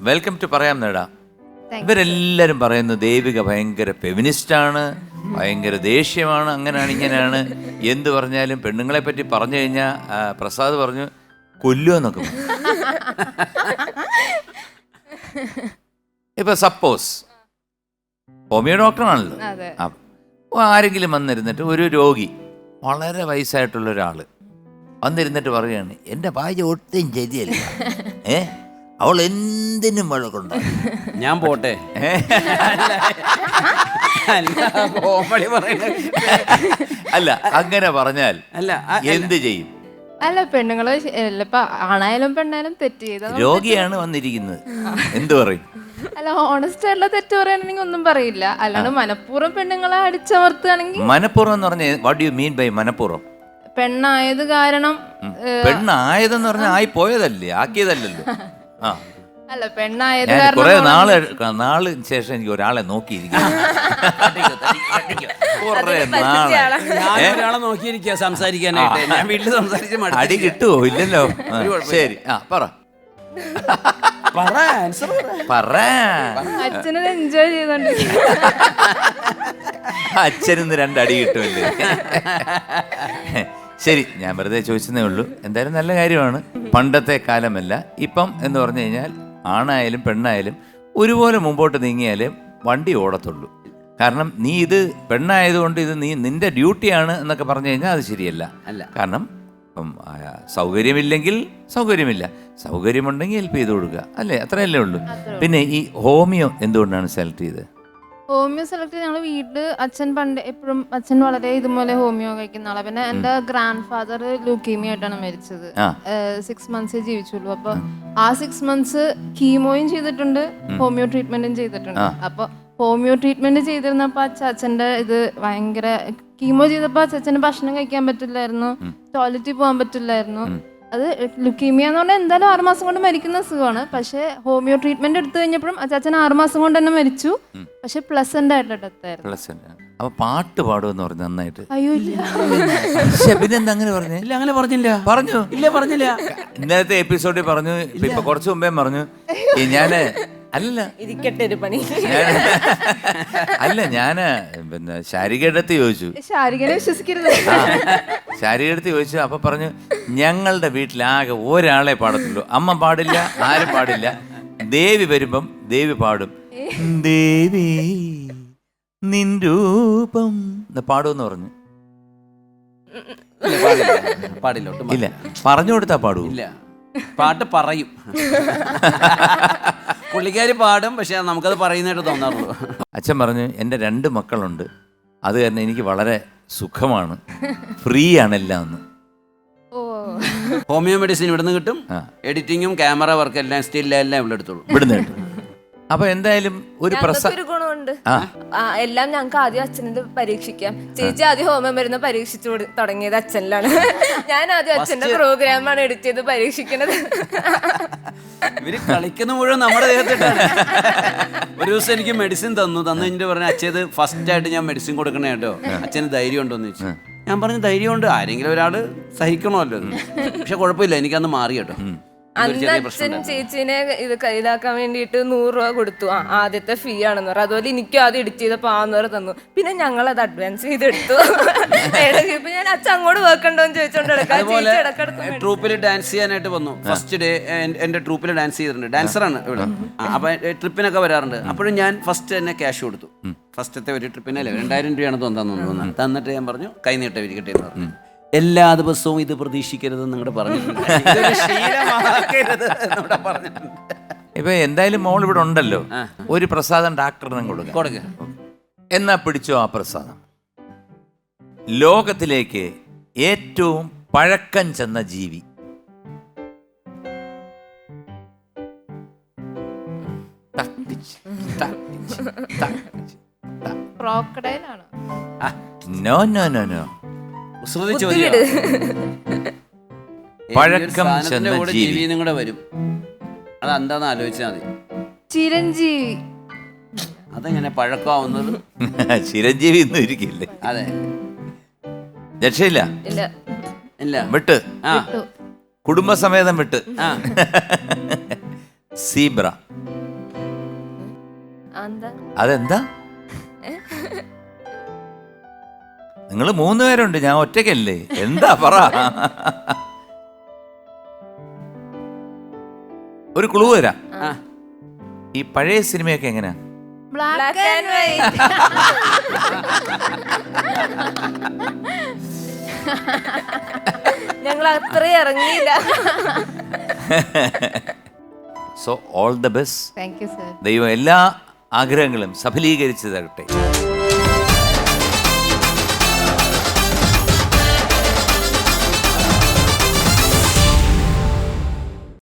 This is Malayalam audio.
വെൽക്കം ടു പറയാം നേടാ ഇവരെല്ലാരും പറയുന്നു ദേവിക ഭയങ്കര ഫെമിനിസ്റ്റ് ആണ് ഭയങ്കര ദേഷ്യമാണ് അങ്ങനെയാണ് ഇങ്ങനെയാണ്. എന്ത് പറഞ്ഞാലും പെണ്ണുങ്ങളെ പറ്റി പറഞ്ഞു കഴിഞ്ഞാൽ പ്രസാദ് പറഞ്ഞു കൊല്ലുമെന്നൊക്കെ. ഇപ്പൊ സപ്പോസ് ഹോമിയോ ഡോക്ടറാണല്ലോ. അതെ. ആരെങ്കിലും വന്നിരുന്നിട്ട് ഒരു രോഗി വളരെ വയസ്സായിട്ടുള്ള ഒരാൾ വന്നിരുന്നിട്ട് പറയുകയാണ് എന്റെ ഭാര്യ ഒട്ടും ശരിയല്ല. ഏ? അവൾ എന്തിനും വഴക്കുണ്ട് ഞാൻ പോട്ടെ. അല്ല കോമഡി പറയണ. അല്ല അങ്ങനെ പറഞ്ഞാൽ അല്ല അ- എന്ത് ചെയ്യും? അല്ല പെണ്ണുങ്ങൾ ശ- അല്ല, ഇപ്പൊ ആണായാലും പെണ്ണായാലും തെറ്റ് ചെയ്ത രോഗിയാണ് വന്നിരിക്കുന്നത്. എന്ത് പറയും? അല്ല ഓണസ്റ്റ് ആയിട്ടുള്ള തെറ്റ് പറയാനാണെങ്കിൽ ഒന്നും പറയില്ല. അല്ലാണ്ട് മനഃപൂർവം പെണ്ണുങ്ങളെ അടിച്ചമർത്തുകയാണെങ്കിൽ മനഃപൂർവം എന്ന് പറഞ്ഞാൽ വാട്ട് യു മീൻ ബൈ മനഃപൂർവം? പെണ്ണായത് കാരണം പെണ്ണായതെന്ന് പറഞ്ഞാൽ ആയി പോയതല്ലേ ആക്കിയതല്ലല്ലോ. ആ. അല്ല പെണ്ണായത് ഞാൻ കാരണം കുറെ നാൾ നാളിന് ശേഷം എനിക്ക് ഒരാളെ നോക്കിയിരിക്കുന്നു. കുറെ നാളെ ഞാൻ ഒരാളെ നോക്കിയിരിക്കുക സംസാരിക്കാനായിട്ട്. ഞാൻ വീട്ടിൽ സംസാരിച്ച്. അടി കിട്ടുവോ? ഇല്ലല്ലോ. ആ, ശരി. ആ പറ. പറ ആൻസർ പറ. അച്ഛനത് എൻജോയ് ചെയ്തോണ്ടിരിക്കും അച്ഛനിന്ന് രണ്ടടി കിട്ടുമല്ലേ ശരി ഞാൻ വെറുതെ ചോദിച്ചതേ ഉള്ളൂ. എന്തായാലും നല്ല കാര്യമാണ്. പണ്ടത്തെ കാലമല്ല. ഇപ്പം എന്ന് പറഞ്ഞു കഴിഞ്ഞാൽ ആണായാലും പെണ്ണായാലും ഒരുപോലെ മുമ്പോട്ട് നീങ്ങിയാലേ വണ്ടി ഓടത്തുള്ളൂ. കാരണം നീ ഇത് പെണ്ണായതുകൊണ്ട് ഇത് നീ നിന്റെ ഡ്യൂട്ടിയാണ് എന്നൊക്കെ പറഞ്ഞു കഴിഞ്ഞാൽ അത് ശരിയല്ല. അല്ല. കാരണം ഇപ്പം സൗകര്യമില്ലെങ്കിൽ സൗകര്യമില്ല. സൗകര്യമുണ്ടെങ്കിൽ ഹെൽപ്പ് ചെയ്ത് കൊടുക്കുക. അല്ലേ? അത്രയല്ലേ ഉള്ളൂ. പിന്നെ ഈ ഹോമിയോ എന്തുകൊണ്ടാണ് സെലക്ട് ചെയ്തത്? ഹോമിയോ സെലക്ട് ഞങ്ങൾ വീട്ടിൽ അച്ഛൻ പണ്ട് എപ്പോഴും അച്ഛൻ വളരെ ഇതുപോലെ ഹോമിയോ കഴിക്കുന്ന ആളാണ് പിന്നെ എന്റെ ഗ്രാൻഡ് ഫാദർ ലൂക്കീമിയ ആയിട്ടാണ് മരിച്ചത്. ആ. സിക്സ് മന്ത്സേ ജീവിച്ചുള്ളൂ. അപ്പൊ ആ സിക്സ് മന്ത്സ് കീമോയും ചെയ്തിട്ടുണ്ട് ഹോമിയോ ട്രീറ്റ്മെന്റും ചെയ്തിട്ടുണ്ട്. അപ്പൊ ഹോമിയോ ട്രീറ്റ്മെന്റ് ചെയ്തിരുന്നപ്പോ അച്ഛ അച്ഛന്റെ ഇത് ഭയങ്കര കീമോ ചെയ്തപ്പോ അച്ചാച്ചന് ഭക്ഷണം കഴിക്കാൻ പറ്റില്ലായിരുന്നു ടോയ്ലറ്റിൽ പോകാൻ പറ്റില്ലായിരുന്നു. അത് ലുക്കീമിയ എന്ന് പറഞ്ഞാൽ എന്തായാലും ആറുമാസം കൊണ്ട് മരിക്കുന്ന അസുഖമാണ് പക്ഷേ ഹോമിയോ ട്രീറ്റ്മെന്റ് എടുത്തു കഴിഞ്ഞപ്പോഴും അച്ചാച്ചൻ ആറുമാസം കൊണ്ട് തന്നെ മരിച്ചു. പക്ഷെ പ്ലസന്റ് ആയിട്ട് ഡെത്ത് ആയിരുന്നു. പ്ലസ് അപ്പൊ പാട്ട് പാടുമെന്ന് പറഞ്ഞു നന്നായിട്ട്. അയ്യോ ഇല്ല. പിന്നെന്താ അങ്ങനെ പറഞ്ഞു? ഇല്ല അങ്ങനെ പറഞ്ഞില്ല. പറഞ്ഞു? ഇല്ല പറഞ്ഞില്ല. ഇന്നലത്തെ എപ്പിസോഡിൽ പറഞ്ഞു ഇപ്പൊ കുറച്ചു മുമ്പേ പറഞ്ഞു ഈ അല്ലല്ല. ഇരിക്കട്ടെ ഒരു പണി. അല്ല ഞാൻ പിന്നെ ശാരികടുത്ത് ചോദിച്ചു. ശാരികനെ വിശ്വസിക്കരുത്. ശാരികടുത്ത് ചോദിച്ചു. അപ്പൊ പറഞ്ഞു ഞങ്ങളുടെ വീട്ടിലാകെ ഒരാളെ പാടത്തുള്ളൂ അമ്മ പാടില്ല ആരും പാടില്ല. ദേവി വരുമ്പം ദേവി പാടും. ദേവി നിൻ രൂപം. എന്ന് പാടുമെന്ന് പറഞ്ഞു. പാടില്ല. ഇല്ല പാടില്ല. പറഞ്ഞു കൊടുത്താ പാടൂ ഇല്ല. പാട്ട് പറയും. പുള്ളിക്കാരി പാടും പക്ഷെ നമുക്കത് പറയുന്നതായിട്ട് തോന്നാറുള്ളൂ. അച്ഛൻ പറഞ്ഞു എന്റെ രണ്ട് മക്കളുണ്ട്. അത് കാരണം എനിക്ക് വളരെ സുഖമാണ്. ഫ്രീ ആണ് എല്ലാം എന്ന് ഹോമിയോ മെഡിസിൻ ഇവിടുന്ന് കിട്ടും. എഡിറ്റിങ്ങും ക്യാമറ വർക്ക് എല്ലാം സ്റ്റില്ല എല്ലാം ഇവിടെ എടുത്തോളൂ. ഇവിടുന്ന് കിട്ടും. അപ്പൊ എന്തായാലും ഒരു പ്രസ ആ, എല്ലാം ഞങ്ങൾക്ക് ആദ്യം അച്ഛനെ പരീക്ഷിക്കാം. ചേച്ചി ആദ്യം ഹോമം മരുന്ന് പരീക്ഷിച്ചു തുടങ്ങിയത് അച്ഛനിലാണ്. ഞാൻ ആദ്യം അച്ഛന്റെ പ്രോഗ്രാമാണ് എഡിറ്റ് ചെയ്ത് പരീക്ഷിക്കുന്നത് ഇവർ കളിക്കുന്ന മുഴുവൻ നമ്മുടെ ദേഹത്തിട്ടാണ്. ഒരു ദിവസം എനിക്ക് മെഡിസിൻ തന്നു. തന്നു കഴിഞ്ഞിട്ട് പറഞ്ഞു അച്ഛത് ഫസ്റ്റ് ആയിട്ട് ഞാൻ മെഡിസിൻ കൊടുക്കണേ കേട്ടോ. അച്ഛന് ധൈര്യം ഉണ്ടോന്ന് ചോദിച്ചു. ഞാൻ പറഞ്ഞു ധൈര്യമുണ്ട്. ആരെങ്കിലും ഒരാൾ സഹിക്കണമല്ലോ. എന്ന്. പക്ഷെ കുഴപ്പമില്ല. എനിക്കന്ന് മാറി കേട്ടോ. അന്ന് അച്ഛൻ ചേച്ചീനെ ഇത് ഇതാക്കാൻ വേണ്ടിയിട്ട് നൂറ് രൂപ കൊടുത്തു. ആ ആദ്യത്തെ ഫീ ആണെന്ന് പറഞ്ഞു. അതുപോലെ എനിക്കും ആദ്യം എഡിറ്റ് ചെയ്തപ്പോൾ ആന്നൂറ് തന്നു. പിന്നെ ഞങ്ങൾ അത് അഡ്വാൻസ് ചെയ്തെടുത്തു ഇപ്പൊ ഞാൻ അച്ഛൻ അങ്ങോട്ട് വെക്കണ്ടോന്ന് ചോദിച്ചോണ്ട് ട്രൂപ്പിൽ ഡാൻസ് ചെയ്യാനായിട്ട് വന്നു. ഫസ്റ്റ് ഡേ എന്റെ ട്രൂപ്പിൽ ഡാൻസ് ചെയ്തിട്ടുണ്ട്. ഡാൻസറാണ് ഇവിടെ. അപ്പൊ ട്രിപ്പിനൊക്കെ വരാറുണ്ട്. അപ്പോഴും ഞാൻ ഫസ്റ്റ് തന്നെ ക്യാഷ് കൊടുത്തു. ഫസ്റ്റത്തെ ഒരു ട്രിപ്പിനല്ലേ രണ്ടായിരം രൂപയാണ് തോന്നുന്നു. തോന്നുന്നു തന്നിട്ട് ഞാൻ പറഞ്ഞു കൈ നീട്ട ഇരിക്കട്ടെ എന്ന് പറഞ്ഞു. എല്ലാ ദിവസവും ഇത് പ്രതീക്ഷിക്കരുതെന്ന് നിങ്ങളുടെ പറഞ്ഞിട്ടുണ്ട്. പറഞ്ഞിട്ടുണ്ട്. ഇപ്പൊ എന്തായാലും മോൾ ഇവിടെ ഉണ്ടല്ലോ. ഒരു പ്രസാദം ഡാക്ടറിനും കൊടുക്കുക കൊടുക്ക. എന്നാ പിടിച്ചോ ആ പ്രസാദം? ലോകത്തിലേക്ക് ഏറ്റവും പഴക്കം ചെന്ന ജീവി. No no no no. Shruti ചോദ്യം പഴക്കം ചെന്ന കൂടെ ജീവി. നിങ്ങളുടെ വരും. അത് എന്താന്ന് ആലോചിച്ചാൽ മതി. ചിരഞ്ജീവി അതെങ്ങനെ പഴക്കമാവുന്നത്? ചിരഞ്ജീവി ഒന്നും ഇരിക്കില്ലേ? അതെ. രക്ഷയില്ല? ഇല്ല. ഇല്ല. വിട്ട്. ആ. കുടുംബസമേതം വിട്ട്. ആ. സീബ്ര. അതെന്താ? നിങ്ങൾ മൂന്ന് പേരുണ്ട് ഞാൻ ഒറ്റയ്ക്കല്ലേ? എന്താ പറ? ഒരു ക്ലൂ തരാം. ഈ പഴയ സിനിമയൊക്കെ എങ്ങനെയാ? ബ്ലാക്ക് ആൻഡ് വൈറ്റ് ഞങ്ങൾ അത്രയും ഇറങ്ങിയില്ല. സോ ഓൾ ദ ബെസ്റ്റ് ദൈവം എല്ലാ ആഗ്രഹങ്ങളും സഫലീകരിച്ചു തരട്ടെ